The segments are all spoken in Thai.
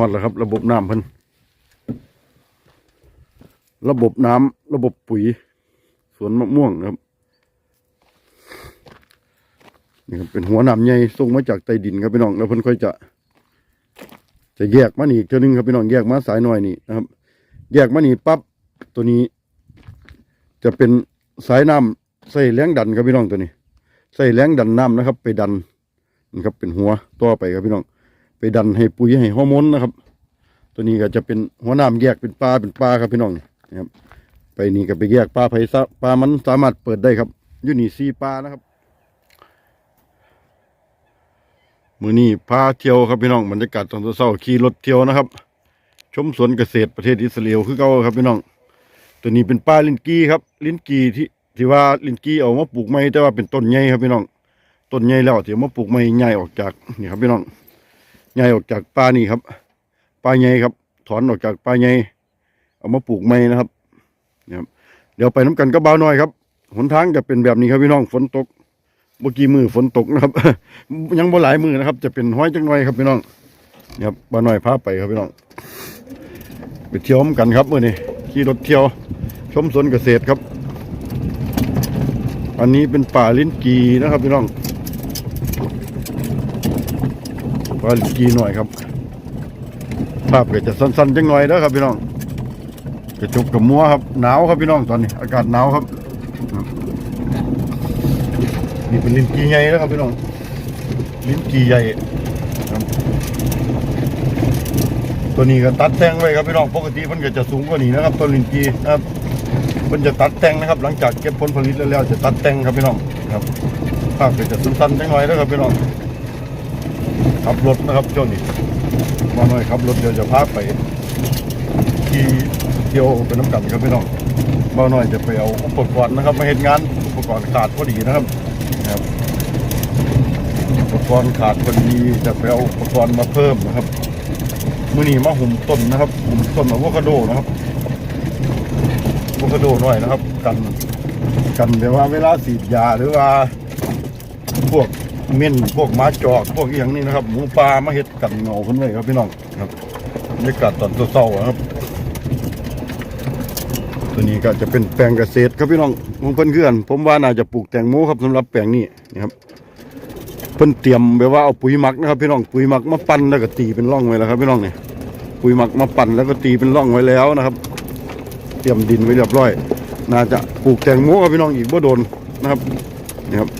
อดแล้วครับ ระบบน้ำเพิ่นระบบน้ำระบบปุ๋ย สวนมะม่วงครับนี่ครับเป็นหัวน้ำใหญ่ส่งมาจากใต้ดินครับพี่น้องแล้วเพิ่นค่อยจะ จะแยกมานี่อีกเท่านึงครับพี่น้องแยกมาสายหน่อยนี่นะครับ แยกมานี่ปั๊บตัวนี้ จะเป็นสายน้ำใส่แรงดันครับพี่น้องตัวนี้ ใส่แรงดันน้ำนะครับ ไปดันนะครับเป็นหัวต่อไปครับพี่น้อง ไปดันให้ปุ๋ยให้ฮอร์โมนนะครับ ตัวนี้ก็จะเป็นหัวน้ำแยกเป็นปลาเป็นปลาครับพี่น้องนะครับไปนี่ก็ไปแยกปลาไผ่ซะปลามันสามารถเปิดได้ครับอยู่นี่ซีปลานะครับมือนี้พาเที่ยวครับพี่น้องบรรยากาศตอนเช้าขี่รถเที่ยวนะครับ ชมสวนเกษตรประเทศอิสราเอลคือเก่าครับพี่น้อง ตัวนี้เป็นปลาลินกี้ครับ ลินกี้ที่ที่ว่าลินกี้เอามาปลูกใหม่แต่ว่าเป็นต้นใหญ่ครับพี่น้องต้นใหญ่แล้วที่เอามาปลูกใหม่ใหญ่ออกจากนี่ครับพี่น้อง ใหญ่ออกจากปลานี่ครับปลาใหญ่ครับ ถอนออกจากปลาใหญ่เอามาปลูกใหม่นะครับนี่ครับ เดี๋ยวไปน้ำกันก็เบาหน่อยครับหนทางจะเป็นแบบนี้ครับพี่น้องฝนตกเมื่อกี้มือฝนตกนะครับ ยังบ่หลายมือนะครับ จะเป็นห้อยจังหน่อยครับพี่น้องนี่ครับเบาหน่อยพาไปครับพี่น้อง ไปเที่ยวกันครับเมื่อนี้ขี่รถเที่ยว ชมสวนเกษตรครับ อันนี้เป็นป่าลิ้นกีนะครับพี่น้อง ป่าลิ้นกีหน่อยครับภาพก็จะสั้นๆจังหน่อยนะครับพี่น้องกระจุกกับมัวครับหนาวครับพี่น้องตอนนี้ อากาศหนาวครับนี่เป็นลิ้นกีใหญ่นะครับพี่น้องลิ้นกีใหญ่ครับตัวนี้ก็ตัดแต่งไว้ครับพี่น้องปกติมันก็จะสูงกว่านี้นะครับต้นลินจีนะครับมันจะตัดแต่งนะครับ หลังจากเก็บผลผลิตแล้วจะตัดแต่งครับพี่น้องครับภาพก็จะสั้นๆจังหน่อยนะครับพี่น้อง ขับรถนะครับช่วงนี้มาหน่อยขับรถเดี๋ยวจะพาไปที่เที่ยวเป็นน้ำกันครับพี่น้องมาหน่อยจะไปเอาอุปกรณ์นะครับ มาเห็นงานอุปกรณ์ขาดพอดีนะครับนะครับอุปกรณ์ขาดพอดีจะไปเอาอุปกรณ์มาเพิ่มนะครับมือนี้มาหุ่มต้นนะครับหุ่มต้นอะโวคาโดนะครับอะโวคาโดหน่อยนะครับ กันกันเดี๋ยวว่าเวลาสีดยาหรือว่าพวก เม่นพวกหม้าจอกพวกอหย่างนี้นะครับ หมูปลามาเห็ดกันเงาขึ้นเลยครับพี่น้องครับบรรยากาศตอนเศร้าๆนะครับ ตัวนี้ก็จะเป็นแปลงเกษตรครับพี่น้องของเพื่อนเพื่อน ผมว่าน่าจะปลูกแตงโมครับสำหรับแปลงนี้นะครับเพิ่นเตรียมแบบว่าเอาปุ๋ยหมักนะครับพี่น้องปุ๋ยหมักมาปั่นแล้วก็ตีเป็นร่องไว้แล้วครับพี่น้องเนี่ยปุ๋ยหมักมาปั่นแล้วก็ตีเป็นร่องไว้แล้วนะครับ เตรียมดินไว้เรียบร้อย น่าจะปลูกแตงโมครับพี่น้องอีกบ่โดนนะครับนี่ครับ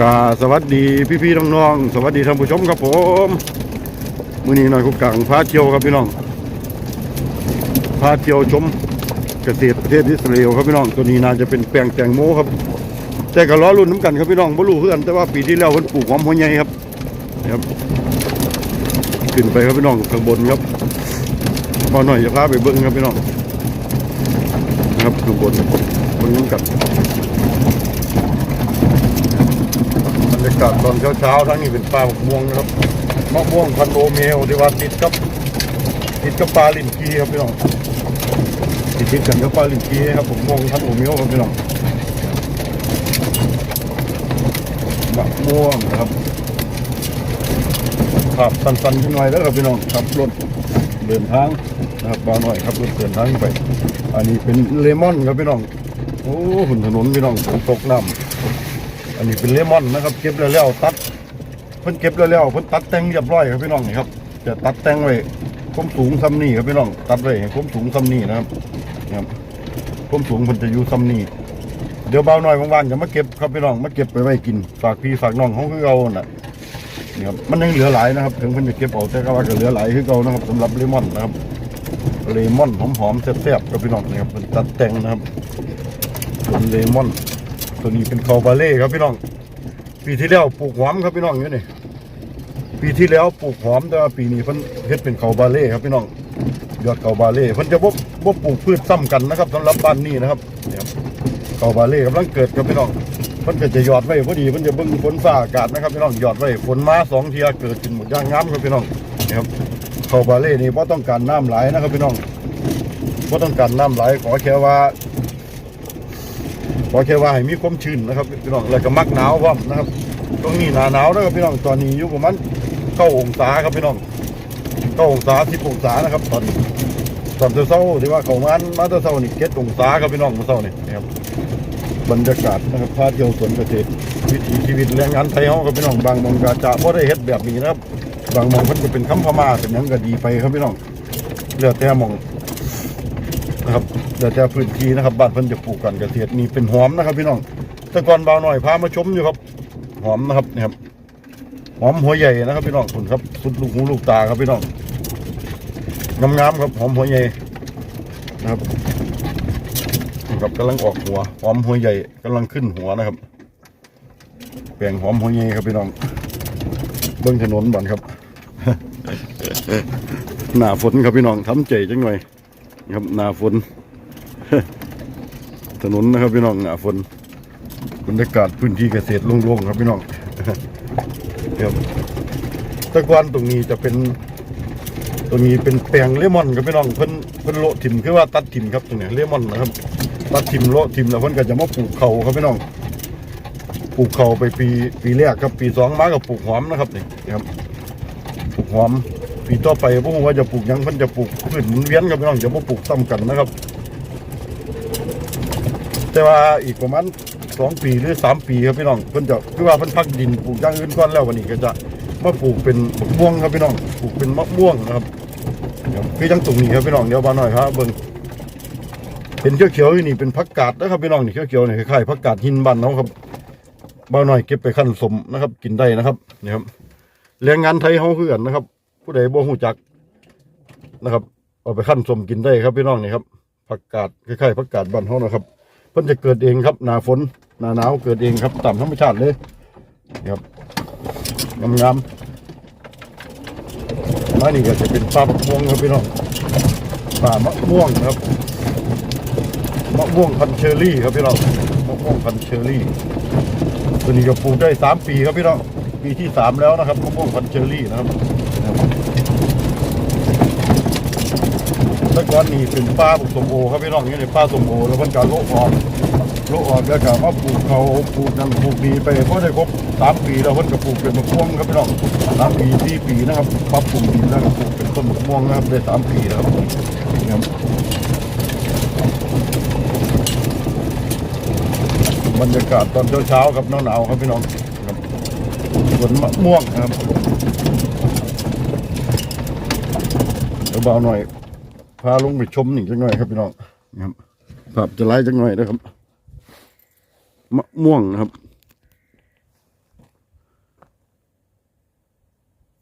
กาสวัสดีพี่ๆน้องๆสวัสดีท่านผู้ชมครับผมมื้อนี้หน่อยคุกกลางพาเที่ยวครับพี่น้องพาเที่ยวชมเกษตรประเทศอิสราเอลครับพี่น้องตัวนี้น่าจะเป็นแปลงแตงโมครับ แต่ก็ล้อรุ่นน้ำกันครับพี่น้องบ่รู้เพื่อนแต่ว่าปีที่แล้วเพิ่นปลูกหอมหัวใหญ่ครับนะครับ ขึ้นไปครับพี่น้องข้างบนครับพอหน่อยจะพาไปเบิ้งครับพี่น้องครับข้างบนบิ้งน้ำกันบรรยากาศตอนเช้าๆทั้งนี้เป็นป่ามะม่วงนะครับมะม่วงพันโอเมลที่ว่าติดกับติดกับปลาลินกีครับพี่น้องติดติดกันกับปลาลินกีครับผมม่วงพันโอเมลครับพี่น้องมะม่วงนะครับขับสันๆขึ้นหน่อยแล้วครับพี่น้องขับรถเดินทางนะครับบาหน่อยครับรถเดินทางไป อันนี้เป็นเลมอนครับพี่น้องโอ้หุ่นถนนพี่น้องฝนตกน้ำ อันนี้เป็นเลมอนนะครับ เก็บแล้วแล้วตัด เพิ่นเก็บแล้วแล้วเพิ่นตัดแต่งเรียบร้อยครับพี่น้องนี่ครับจะตัดแต่งไว้คมสูงซ้ำนี่ครับพี่น้องตัดไว้ให้คมสูงซ้ำนี่นะครับนี่ครับคมสูงเพิ่นจะอยู่ซ้ำนี่เดี๋ยวเบาหน่อยว่างๆจะมาเก็บครับพี่น้องมาเก็บไปไว้กินฝากพี่ฝากน้องเขาคือเอาน่ะนี่ครับมันยังเหลือหลายนะครับ ถึงเพิ่นจะเก็บเอาแต่ก็ว่าก็เหลือหลายคือเก่านะครับสำหรับเลมอนนะครับเลมอนหอมๆแซ่บๆครับพี่น้องนี่ครับเป็นตัดแต่งนะครับเป็นเลมอน ตัวนี้เป็นคาบาเล่ครับพี่น้อง ปีที่แล้วปลูกหอมครับพี่น้องอยู่นี่ปีที่แล้วปลูกหอมแต่ว่าปีนี้เพิ่นเฮ็ดเป็นคาบาเล่ครับพี่น้องยอดคาบาเล่เพิ่นจะบ่บ่ปลูกพืชซ้ำกันนะครับสำหรับบ้านนี้นะครับเนี่ครับเก่าบาเล่กำลังเกิดครับพี่น้องมันก็จะหยอดไว้พอดีมันจะเบิ่งฝนฟ้าอากาศนะครับพี่น้องหยอดไว้ฝนมาสองเทียเกิดขึ้นหมดอย่างงามครับพี่น้องนะครับเก่าบาเล่นี่เพราะต้องการน้ำไหลายนะครับพี่น้องเพราะต้องการน้ำไหลายขอแค่ว่า ขอแค่ว่าให้มีความชื้นนะครับพี่น้องแล้วก็มักหนาวพร้อมนะครับ ตรงนี้หนาหนาวนะครับพี่น้องตอนนี้อยู่ประมาณเก้าองศาครับพี่น้องเก้าองศาสิบองศานะครับ ตอนตอนเช้าที่ว่าเขามามาเช้านี่เจ็ดองศาครับพี่น้องเช้านี่นะครับบรรยากาศนะครับพาเที่ยวสวนเกษตร วิถีชีวิตแรงงานไทยเฮาครับพี่น้องบางมองก็จะบ่ได้เฮ็ดแบบนี้นะครับ บางมองเพิ่นก็เป็นคำพม่าเป็นยังก็ดีไปครับพี่น้องเลือกแต่มองนะครับ เดี๋ยวจะพื้นที่นะครับบ้านเพิ่นจะปลูกกันเกษตรนี่เป็นหอมนะครับ พี่น้องแต่ก่อนเบาหน่อยพามาชมอยู่ครับ หอมนะครับนี่ครับหอมหัวใหญ่นะครับ พี่น้องคุณครับ สุดลูกหูลูกตาครับพี่น้องงามๆครับหอมหัวใหญ่นะครับครับกำลังออกหัวหอมหัวใหญ่กำลังขึ้นหัวนะครับแปลงหอมหัวใหญ่ครับพี่น้องเบิ้งถนนบ่อนครับหน้าฝนครับพี่น้องทำใจจังหน่อยครับหนาฝน ถนนนะครับพี่น้องหนาฝนบรรยากาศพื้นที่เกษตรโล่งๆครับพี่น้องครับแตะกอนตรงนี้จะเป็น ตรงนี้เป็นแปลงเลมอนครับพี่น้องเพิ่นเพิ่นโละถิ่มคือว่าตัดถิ่มครับตรงนี้เลมอนนะครับ ตัดถิ่มโละถิ่มแล้วเพิ่นก็จะมาปลูกเขาครับพี่น้องปลูกเขาไปปีปีแรกครับปีสองมาก็ปลูกหอมนะครับนี่ครับปลูกหอมปีต่อไปพวกว่าจะปลูกยังเพิ่นจะปลูกพืชหมุนเวียนครับพี่น้องจะบ่ปลูกซ้ำกันนะครับ แต่ว่าอีกประมาณสองปีหรือสามปีครับพี่น้องเพิ่นจะคือว่าเพิ่นพักดินปลูกอย่างอื่นก่อนแล้ววันนี้ก็จะมาปลูกเป็นมะม่วงครับพี่น้องปลูกเป็นมะม่วงนะครับครับคือจังตรงนี้ครับพี่น้องเดี๋ยวมาหน่อยครับเบิ่งเป็นเขียวๆอยู่นี่เป็นผักกาดนะครับพี่น้องนี่เขียวๆนี่คล้ายๆผักกาดหินบ้านเราครับบ่าหน่อยเก็บไปขั้นสมนะครับ กินได้นะครับนี่ครับแรงงานไทยเฮาคือกันนะครับ ผู้ใดบ่ฮู้จักนะครับ เอาไปขั้นสมกินได้ครับพี่น้องนี่ครับผักกาดคล้ายๆผักกาดบ้านเฮานะครับ พิ่นจะเกิดเองครับ หนาฝนหนาหนาวเกิดเองครับตามธรรมชาติเลยครับงามๆมานี่ก็จะเป็นปลามะม่วงครับพี่น้องปลามะม่วงนะครับมะม่วงพันเชอรี่ครับพี่น้องมะม่วงพันเชอรี่ตัวนี้ก็ปลูกได้สามปีครับพี่น้องปีที่สามแล้วนะครับมะม่วงพันเชอรี่นะครับ แต่ก่อนนี่เป็นป้าปลูกสมโอครับพี่น้องนี่เป็นป้าสมโอแล้วมันก็โละออกโละออกแล้วก็มาปลูกเขาปลูกนั่นปลูกดีไปเพราะได้ครบสามปีแล้วมันก็ปลูกเป็นมะม่วงครับพี่น้องสามปีสี่ปีนะครับปรับปรุงดินแล้วก็ปลูกเป็นต้นมะม่วงนะครับได้สามปีแล้วครับนี่ครับรรยากาศตอนเช้าๆครับหนาวๆครับพี่น้องสวนมะม่วงครับเบาหน่อยาลงไปชมหนึ่งจังหน่อยครับพี่น้องนะครับภาพจะไล่จังหน่อยนะครับมะม่วงนะครับ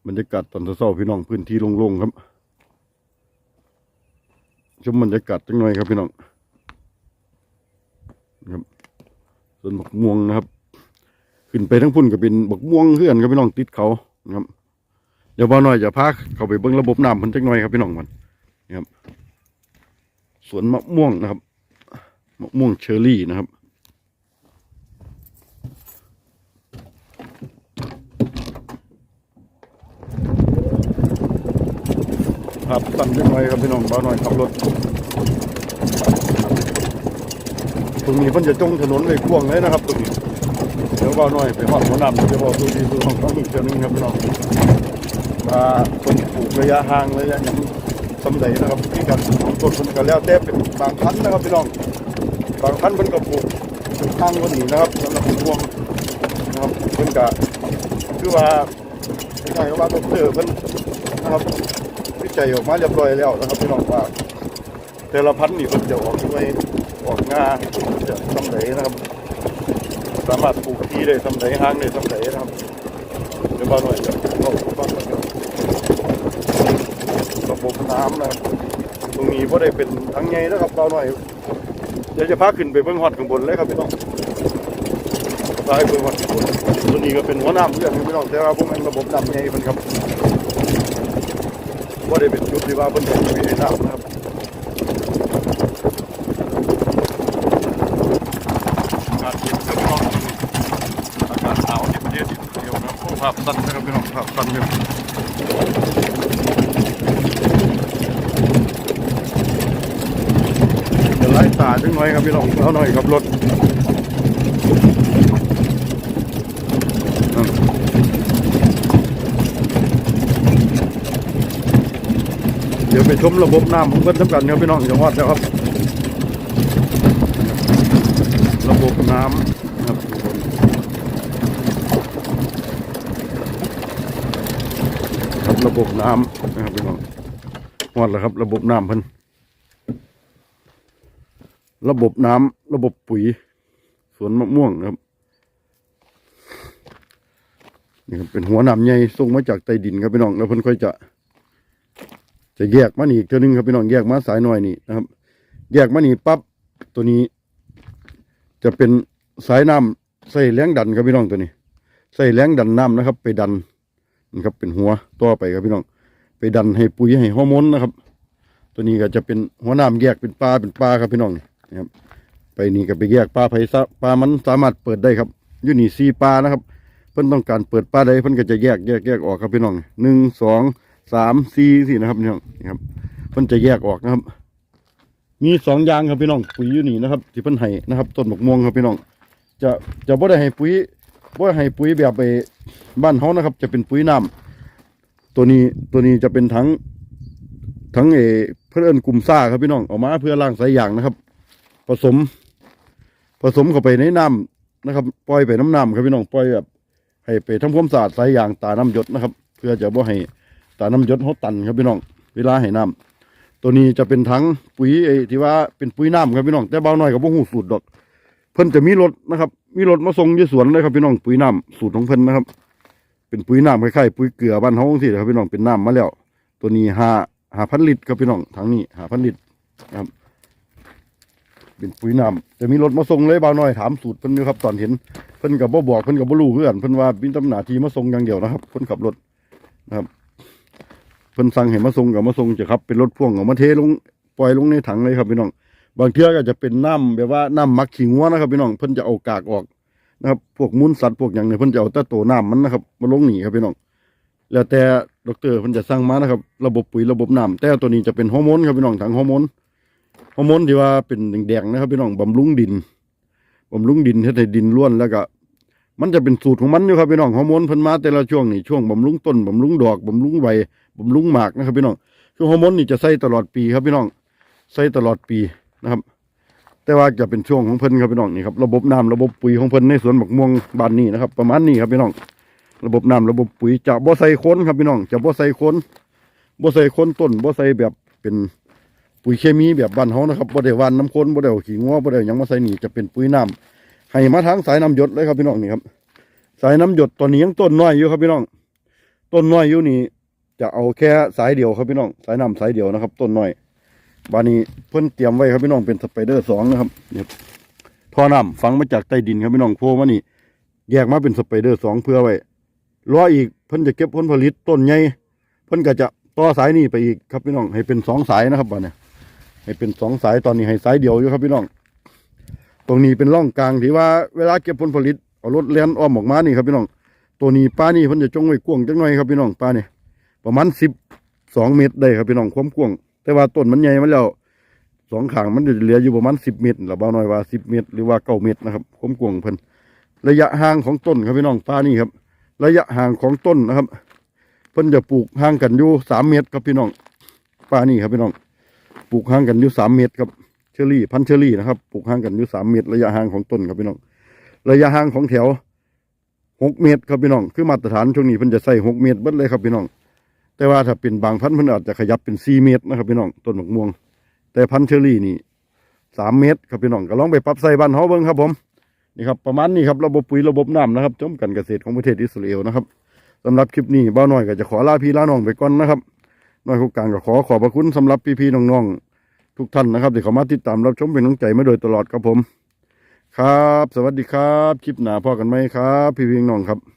บรรยากาศตอนเช้าพี่น้องพื้นที่โล่งๆครับ ชมบรรยากาศจังหน่อยครับพี่น้องนะครับส่วนบักม่วงนะครับ ขึ้นไปทั้งพุ่นก็เป็นบักม่วงเพื่อนครับพี่น้องติดเขานะครับ เดี๋ยวบ่าหน่อยจะพาเข้าไปเบิ่งระบบน้ำเพิ่นจังหน่อยครับพี่น้องมัน สวนมะม่วงนะครับมะม่วงเชอรี่นะครับ ครับสั่นยังไงครับพี่น้องบ้าหน่อยขับรถตรงนี้เพิ่นจะจงถนนเลยกว้างเลยนะครับตรงนี้เดี๋ยวบ้าหน่อยไปหอดหัวน้ำเดี๋ยวจะบอกดูดีดูของเขาอีกเจ้านึงครับพี่น้องมาคนปลูกระยะห่างระยะอย่าง สำเร็จนะครับที่กันของต้นมันก็แล้วแต่เป็นบางพันนะครับพี่น้องบางพันมันก็ปลูกข้างวันนี้นะครับสำหรับพวงนะครับเพิ่นก็คือว่าใช่ว่าดอกเตอร์เพิ่นนะครับวิจัยออกมาเรียบร้อยแล้วนะครับพี่น้องว่าแต่ละพันธุ์นี่เพิ่นจะออกด้วยออกงาจะสำเร็จนะครับสามารถปลูกที่ได้สำเร็จห้างได้สำเร็จนะครับเดี๋ยวบ้านหน่อยจะเอาบ้านหน่อย บบน้ำนะครับตรงนี้ก็ได้เป็นทางไงนะครับเราหน่อยเดี๋ยวจะพาขึ้นไปเบื้องหอดข้างบนเลยครับพี่น้องพาไปเบื้องหอดข้างบนตัวนี้ก็เป็นหัวน้ำเพื่อนพี่น้องแต่ว่าพวกมันระบบน้ำไงมันครับก็ได้เป็นจุดที่ว่าเป็นจะมีในน้ำนะครับอากาศเย็นครับพี่น้องอากาศหนาวที่ประเทศอิสราเอลนะโอ้ภาพสั้นนะครับพี่น้องภาพสั้นเนี่ย เดี๋ยวไล่ตา จังหน่อยครับพี่น้องเอาหน่อยครับรถอะดี๋ยวไปชมระบบน้ำของเพิ่นทั้งกันครับพี่น้องจังหวัดแล้วครับ ระบบน้ำครับระบบน้ำนะครับพี่น้องหอดแล้วครับ ระบบน้ำเพิ่น ระบบน้ำระบบปุ๋ย สวนมะม่วงนะครับนี่ครับเป็นหัวน้ำใหญ่ส่งมาจากใต้ดินครับพี่น้องแล้วเพิ่นค่อยจะ จะแยกมานี่อีกเท่านึงครับพี่น้องแยกมาสายหน่อยนี่นะครับ แยกมานี่ปั๊บตัวนี้ จะเป็นสายน้ำใส่แรงดันครับพี่น้องตัวนี้ ใส่แรงดันน้ำนะครับ ไปดันนะครับเป็นหัวต่อไปครับพี่น้อง ไปดันให้ปุ๋ยให้ฮอร์โมนนะครับ ตัวนี้ก็จะเป็นหัวน้ำแยกเป็นปลาเป็นปลาครับพี่น้องนี่ นะครับ ไปนี่ก็ไปแยกปลาไผ่ซะปลามันสามารถเปิดได้ครับอยู่นี่สี่ปลานะครับ เพิ่นต้องการเปิดปลาใดเพิ่นก็จะแยกแยกแยกออกครับพี่น้องหนึ่งสองสามสี่สี่นะครับพี่น้องนี่ครับเพิ่นจะแยกออกนะครับ มีสองอย่างครับพี่น้องปุ๋ยอยู่นี่นะครับที่เพิ่นให้นะครับต้นหมกม่วงครับพี่น้อง จะจะบ่ได้ให้ปุ๋ยบ่ให้ปุ๋ยแบบไปบ้านเฮานะครับ จะเป็นปุ๋ยน้ำตัวนี้ตัวนี้จะเป็นถังถังเอเพื่อนกลุ่มซ่าครับพี่น้องออกมาเพื่อล้างสายยางนะครับ ผสม ผสมเข้าไปในน้ำนะครับ ปล่อยไปน้ำน้ำครับพี่น้องปล่อยแบบให้ไปทำความสะอาดสายยางตาน้ำหยดนะครับ เพื่อจะบ่ให้ตาน้ำหยดเขาตันครับพี่น้อง เวลาให้น้ำตัวนี้จะเป็นถังปุ๋ยไอ้ที่ว่าเป็นปุ๋ยน้ำครับพี่น้อง แต่เบาหน่อยกับพวกหูสูตรดอก เพิ่นจะมีรถนะครับ มีรถมาส่งที่สวนเลยครับพี่น้องปุ๋ยน้ำสูตรของเพิ่นนะครับ เป็นปุ๋ยน้ำคล้ายๆปุ๋ยเกลือบ้านเฮาสิครับพี่น้องเป็นน้ำมาแล้ว ตัวนี้ห้าห้าพันลิตรครับพี่น้องถังนี้ห้าพันลิตรนะครับ เป็นปุ๋ยน้ำจะมีรถมาส่งเลยเบาหน่อยถามสูตรเพิ่นอยู่ครับตอนเห็นเพิ่นกับบ่บอกเพิ่นกับบ่รู้เพื่อนเพิ่นว่ามีตำหนาทีมาส่งอย่างเดียวนะครับเพิ่นขับรถนะครับเพิ่นสั่งให้มาส่งกับมาส่งจะครับเป็นรถพ่วงเอามาเทลงปล่อยลงในถังเลยครับพี่น้อง บางเทื่อก็จะเป็นน้ำแบบว่าน้ำมักขี้งัวนะครับพี่น้องเพิ่นจะเอากากออกนะครับพวกมูลสัตว์พวกอย่างเนี่ยเพิ่นจะเอาแต่ตัวน้ำมันนะครับมาลงหนีครับพี่น้องแล้วแต่ดอกเตอร์เพิ่นจะสั่งมานะครับ ระบบปุ๋ยระบบน้ำแต่ตัวนี้จะเป็นฮอร์โมนครับพี่น้องถังฮอร์โมน ฮอร์โมนที่ว่าเป็นแดงๆนะครับพี่น้องบำรุงดินบำรุงดินเฮ็ดให้ดินร่วนแล้วก็มันจะเป็นสูตรของมันอยู่ครับพี่น้องฮอร์โมนเพิ่นมาแต่ละช่วงนี่ช่วงบำรุงต้นบำรุงดอกบำรุงใบบำรุงหมากนะครับพี่น้องช่วงฮอร์โมนนี่จะใส่ตลอดปีครับพี่น้องใส่ตลอดปีนะครับ แต่ว่าจะเป็นช่วงของเพิ่นครับพี่น้องนี่ครับระบบน้ำระบบปุ๋ยของเพิ่นในสวนบักม่วงบ้านนี้นะครับ ประมาณนี้ครับพี่น้อง ระบบน้ำระบบปุ๋ยจะบ่ใส่คนครับพี่น้องจะบ่ใส่คนบ่ใส่คนต้นบ่ใส่แบบเป็น ปุ๋ยเคมีแบบบ้านเฮานะครับบ่ได้หวานน้ำคนบ่ได้เอาขี้งัวบ่ได้หยังมาใส่นี่จะเป็นปุ๋ยน้ำให้มาทางสายน้ำหยดเลยครับพี่น้องนี่ครับ สายน้ำหยดตอนนี้ยังต้นน้อยอยู่ครับพี่น้อง ต้นน้อยอยู่นี่จะเอาแค่สายเดียวครับพี่น้อง สายน้ำสายเดียวนะครับ ต้นน้อยบานนี้เพิ่นเตรียมไว้ครับพี่น้องเป็นสไปเดอร์สองนะครับเนี่ยท่อน้ำฝังมาจากใต้ดินครับพี่น้องโผล่มานี่ แยกมาเป็นสไปเดอร์สองเพื่อไว้รออีกเพิ่นจะเก็บผลผลิตต้นใหญ่เพิ่นก็จะต่อสายนี่ไปอีกครับพี่น้องให้เป็นสองสายนะครับบ้านเนี่ย ให้เป็นสองสายตอนนี้ให้สายเดียวอยู่ครับพี่น้อง ตรงนี้เป็นร่องกลางที่ว่าเวลาเก็บผลผลิตเอารถเลี้ยนอ้อมออกมานี่ครับพี่น้อง ตัวนี้ป้านี่เพิ่นจะจงไว้กว้างจังหน่อยครับพี่น้องป้านี่ประมาณสิบสองเมตรได้ครับพี่น้องความกว้าง แต่ว่าต้นมันใหญ่มาแล้วสองขางมันจะเหลืออยู่ประมาณสิบเมตรหรือเบาหน่อยว่าสิบเมตร หรือว่าเก้าเมตรนะครับความกว้างเพิ่นระยะห่างของต้นครับพี่น้องป้านี่ครับ ระยะห่างของต้นนะครับ เพิ่นจะปลูกห่างกันอยู่สามเมตรครับพี่น้องป้านี่ครับพี่น้อง ลูกห่างกันอยู่สามเมตรครับเชอรี่พันเชอรี่นะครับปลูกห่างกันอยู่สามเมตร ระยะห่างของต้นครับพี่น้อง ระยะห่างของแถวหกเมตรครับพี่น้อง คือมาตรฐานช่วงนี้เพิ่นจะใส่หกเมตรเบิดเลยครับพี่น้อง แต่ว่าถ้าเป็นบางพันธุ์เพิ่นอาจจะขยับเป็นสี่เมตรนะครับพี่น้องต้นมะม่วง แต่พันเชอรี่นี่สามเมตรครับพี่น้องก็ลองไปปรับใส่บ้านเฮาเบิ่งครับผมนี่ครับประมาณนี้ครับระบบปุ๋ยระบบน้ำนะครับจมกันเกษตรของประเทศอิสราเอลนะครับสำหรับคลิปนี้บ้าวน้อยก็จะขอลาพี่ลาน้องไปก่อนนะครับ น้อยผู้กางก็ขอขอบพระคุณสำหรับพี่ๆน้องๆทุกท่านนะครับที่เข้ามาติดตามรับชมเป็นน้องใจมาโดยตลอดครับผม ครับ สวัสดีครับ คลิปหน้าพ่อกันไหมครับ พี่พี่น้องครับ